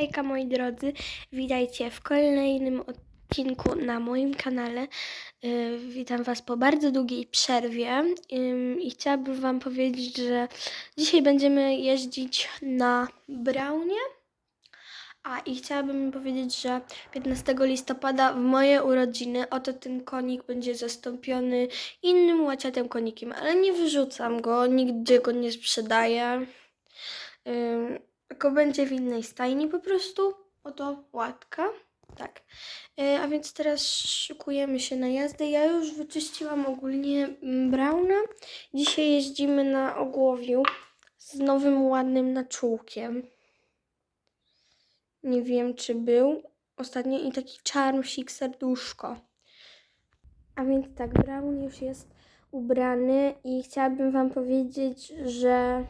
Hejka moi drodzy, witajcie w kolejnym odcinku na moim kanale. Yy, Witam Was po bardzo długiej przerwie i chciałabym Wam powiedzieć, że dzisiaj będziemy jeździć na Braunie. A i chciałabym powiedzieć, że 15 listopada w moje urodziny oto ten konik będzie zastąpiony innym łaciatym konikiem, ale nie wyrzucam go, nigdzie go nie sprzedaję. Ym, tylko będzie w innej stajni po prostu. Oto łatka. Tak. Y, a więc teraz szykujemy się na jazdę. Ja już wyczyściłam ogólnie mm, Brauna. Dzisiaj jeździmy na ogłowiu z nowym ładnym naczółkiem. Nie wiem, czy był. Ostatnio i taki czarmsik serduszko. A więc tak, Brown już jest ubrany i chciałabym Wam powiedzieć, że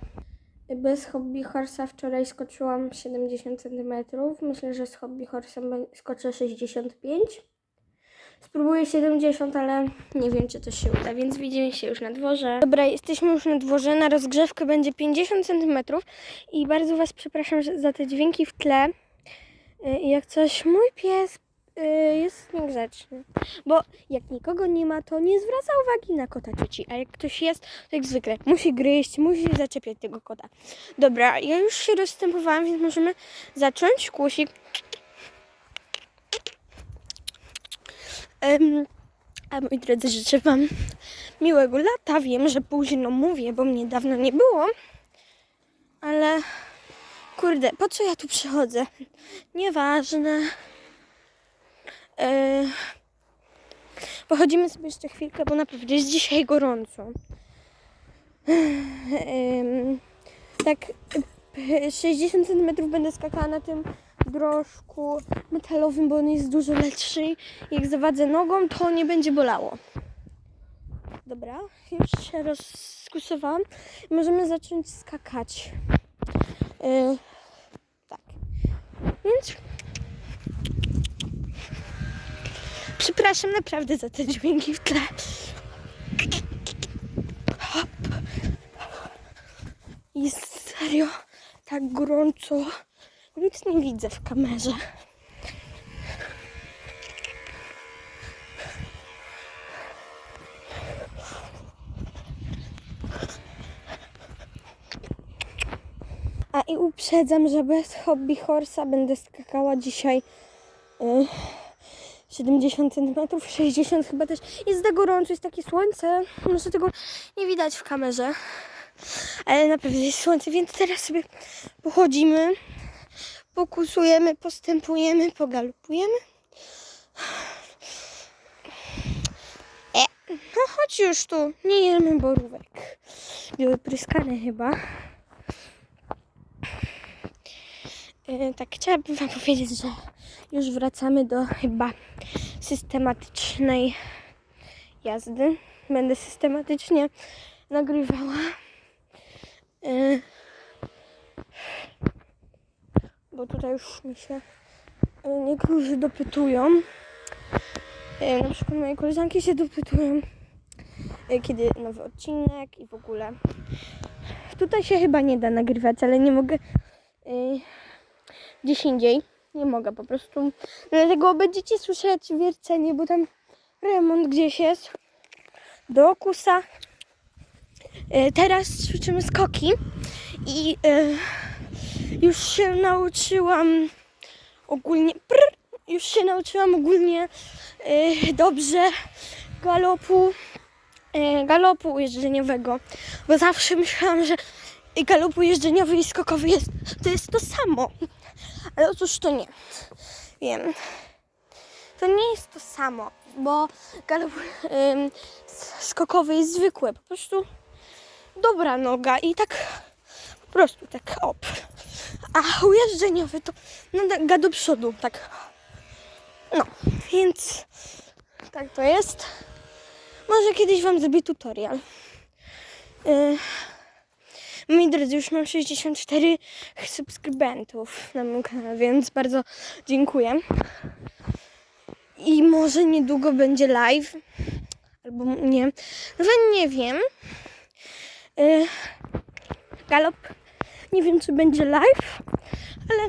bez hobby horsa wczoraj skoczyłam 70 cm. Myślę, że z hobby horsem skoczę 65. Spróbuję 70, ale nie wiem, czy to się uda, więc widzimy się już na dworze. Dobra, jesteśmy już na dworze. Na rozgrzewkę będzie 50 cm i bardzo Was przepraszam za te dźwięki w tle. Y, jak coś, mój pies y, jest niegrzeczny. Bo jak nikogo nie ma, to nie zwraca uwagi na kota cioci. A jak ktoś jest, to jak zwykle musi gryźć, musi zaczepiać tego kota. Dobra, ja już się rozstępowałam, więc możemy zacząć. Kłusik. Em, a moi drodzy, życzę Wam miłego lata. Wiem, że późno mówię, bo mnie dawno nie było. Ale kurde, po co ja tu przychodzę? Nieważne. E, Pochodzimy sobie jeszcze chwilkę, bo naprawdę jest dzisiaj gorąco. Em, tak e, 60 cm będę skakała na tym drożku metalowym, bo on jest dużo lepszy. Jak zawadzę nogą, to nie będzie bolało. Dobra, już się rozkusowałam. Możemy zacząć skakać. Tak. Więc Przepraszam naprawdę za te dźwięki w tle. Hop. Jest serio tak gorąco. Nic nie widzę w kamerze. A i uprzedzam, że bez hobby horsa będę skakała dzisiaj. y, 70 cm, 60 chyba też. Jest za gorąco, jest takie słońce. Może tego nie widać w kamerze. Ale naprawdę jest słońce, więc teraz sobie pochodzimy, pokusujemy, postępujemy, pogalopujemy. E, no chodź już tu, nie jemy borówek. Były pryskane chyba. E, tak, chciałabym Wam powiedzieć, że już wracamy do chyba systematycznej jazdy. Będę systematycznie nagrywała. E, bo tutaj już mi się e, niektórzy dopytują. E, na przykład moje koleżanki się dopytują, e, kiedy nowy odcinek i w ogóle. Tutaj się chyba nie da nagrywać, ale nie mogę e, gdzieś indziej. Nie mogę po prostu. Dlatego będziecie słyszeć wiercenie, bo tam remont gdzieś jest. Do okusa. E, Teraz ćwiczymy skoki i e, już się nauczyłam ogólnie. Prr, już się nauczyłam ogólnie e, dobrze galopu. Galopu jeżdżeniowego, bo zawsze myślałam, że galopu jeżdżeniowy i skokowy jest, to jest to samo. Ale otóż to nie. Wiem. To nie jest to samo, bo galop ym, skokowy jest zwykły. Po prostu dobra noga i tak po prostu tak op. A ujeżdżeniowy to noga do przodu, tak. No, więc tak to jest. Może kiedyś Wam zrobię tutorial. Yy, Moi drodzy, już mam 64 subskrybentów na moim kanale, więc bardzo dziękuję. I może niedługo będzie live. Albo nie. Nawet nie wiem. Yy, galop. Nie wiem, czy będzie live, ale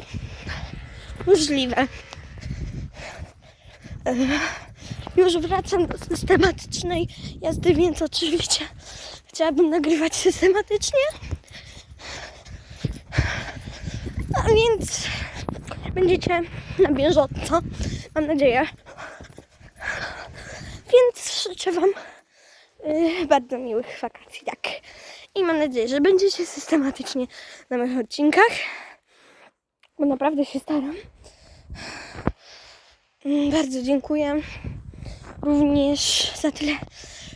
możliwe. E, Już wracam do systematycznej jazdy, więc oczywiście chciałabym nagrywać systematycznie. A więc będziecie na bieżąco, mam nadzieję. Więc życzę Wam y, bardzo miłych wakacji, tak. I mam nadzieję, że będziecie systematycznie na moich odcinkach, bo naprawdę się staram. Mm, Bardzo dziękuję również za tyle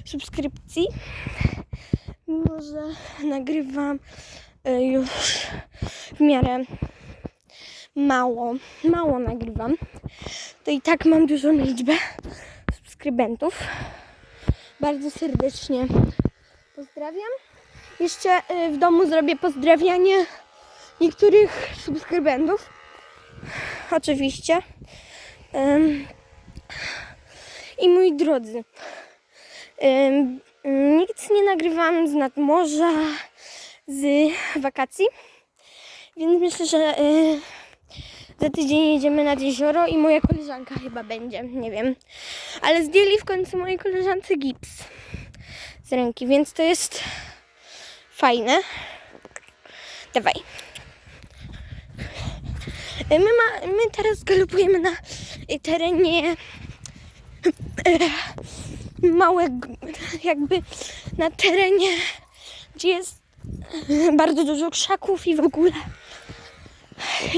subskrypcji. Mimo, że nagrywam y, już w miarę mało, mało nagrywam, to i tak mam dużą liczbę subskrybentów. Bardzo serdecznie pozdrawiam. Jeszcze y, w domu zrobię pozdrawianie niektórych subskrybentów. Oczywiście. I moi drodzy, nic nie nagrywam z nadmorza, z wakacji, więc myślę, że y, za tydzień jedziemy nad jezioro i moja koleżanka chyba będzie, nie wiem. Ale zdjęli w końcu mojej koleżance gips z ręki, więc to jest fajne. Dawaj. My, ma, my teraz galopujemy na terenie e, małego, jakby na terenie, gdzie jest bardzo dużo krzaków i w ogóle.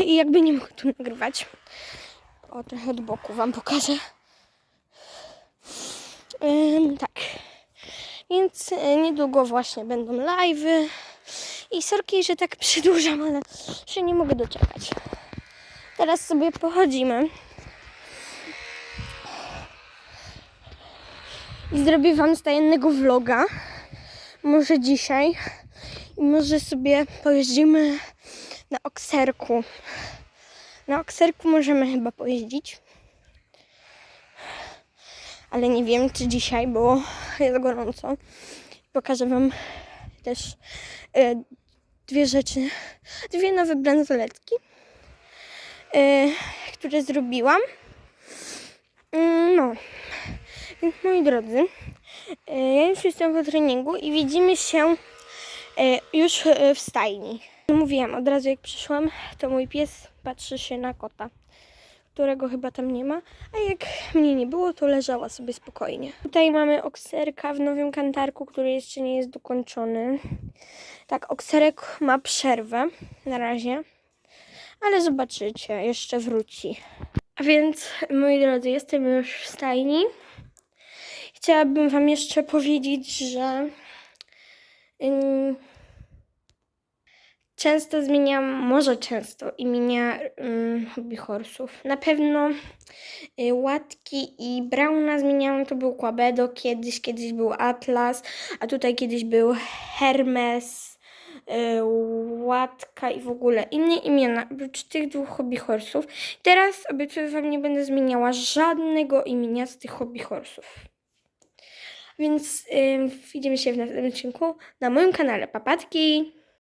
I jakby nie mogę tu nagrywać. O, trochę od boku Wam pokażę. Ym, tak. Więc e, niedługo właśnie będą live'y. I sorki, że tak przedłużam, ale się nie mogę doczekać. Teraz sobie pochodzimy. I zrobię Wam stajennego vloga. Może dzisiaj. I może sobie pojeździmy na okserku. Na okserku możemy chyba pojeździć. Ale nie wiem, czy dzisiaj, bo jest gorąco. Pokażę Wam też e, dwie rzeczy. Dwie nowe bransoletki, e, które zrobiłam. Mm, No. Więc moi drodzy, e, ja już jestem po treningu i widzimy się e, już e, w stajni. Mówiłam od razu jak przyszłam, to mój pies patrzy się na kota, którego chyba tam nie ma, a jak mnie nie było, to leżała sobie spokojnie. Tutaj mamy okserka w nowym kantarku, który jeszcze nie jest dokończony. Tak, okserek ma przerwę na razie, ale zobaczycie, jeszcze wróci. A więc, moi drodzy, jestem już w stajni. Chciałabym Wam jeszcze powiedzieć, że często zmieniam, może często imienia ym, hobby horsów. Na pewno y, łatki i brauna zmieniałam, to był Quabedo kiedyś, kiedyś był Atlas, a tutaj kiedyś był Hermes, y, łatka i w ogóle inne imiona, oprócz tych dwóch hobby horsów. Teraz obiecuję Wam, nie będę zmieniała żadnego imienia z tych hobby horsów. Więc ym, widzimy się w następnym odcinku na moim kanale Papatki.